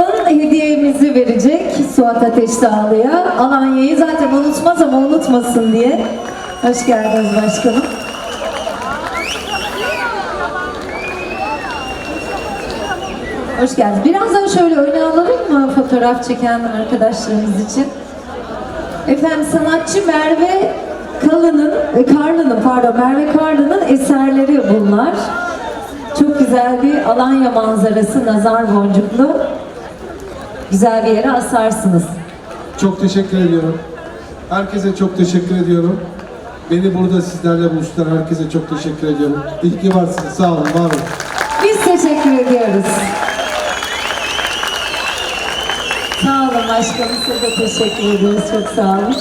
Açıkalın hediyemizi verecek Suat Ateş Dağlı'ya. Alanya'yı zaten unutmaz ama unutmasın diye. Hoş geldiniz başkanım. Hoş geldiniz. Birazdan şöyle öne alalım mı fotoğraf çeken arkadaşlarımız için? Efendim sanatçı Merve Kalın'ın, e, Karlı'nın pardon Merve Karlı'nın eserleri bunlar. Çok güzel bir Alanya manzarası, nazar boncuklu. Güzel bir yere asarsınız. Çok teşekkür ediyorum. Herkese çok teşekkür ediyorum. Beni burada sizlerle buluşturan herkese çok teşekkür ediyorum. İyi ki varsınız. Sağ olun, var olun. Biz teşekkür ediyoruz. Sağ olun başkanım, size de teşekkür ediyoruz. Çok sağ olun.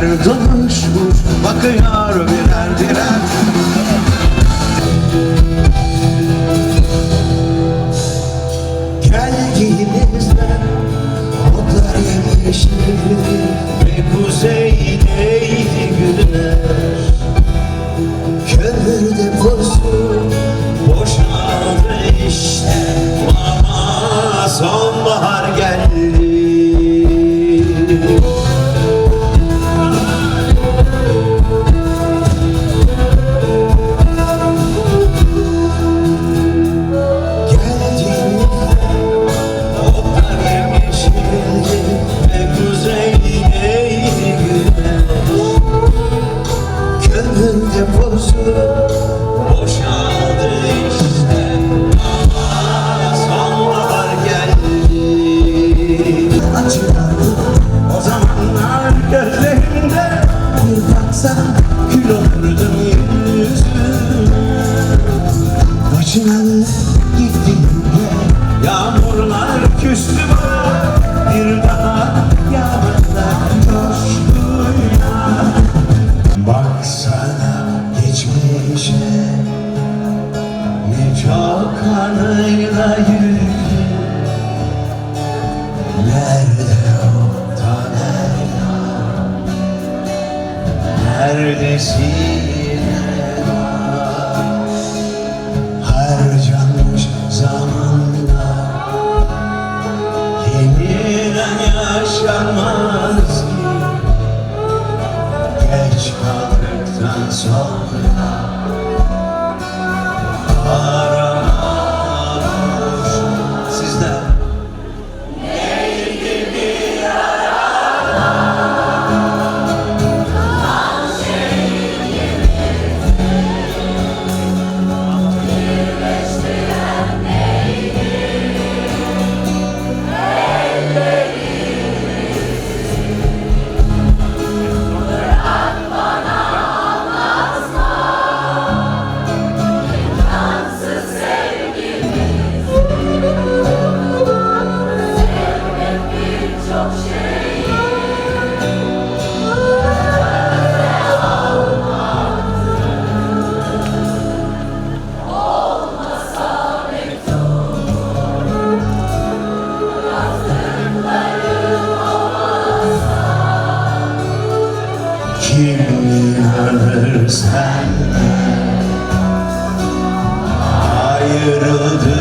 Yediler dolmuşmuş Bakıyor birer birer anıyla yürüdü Nerede o taneler? Neredesin kim inanır sen Ayrıldık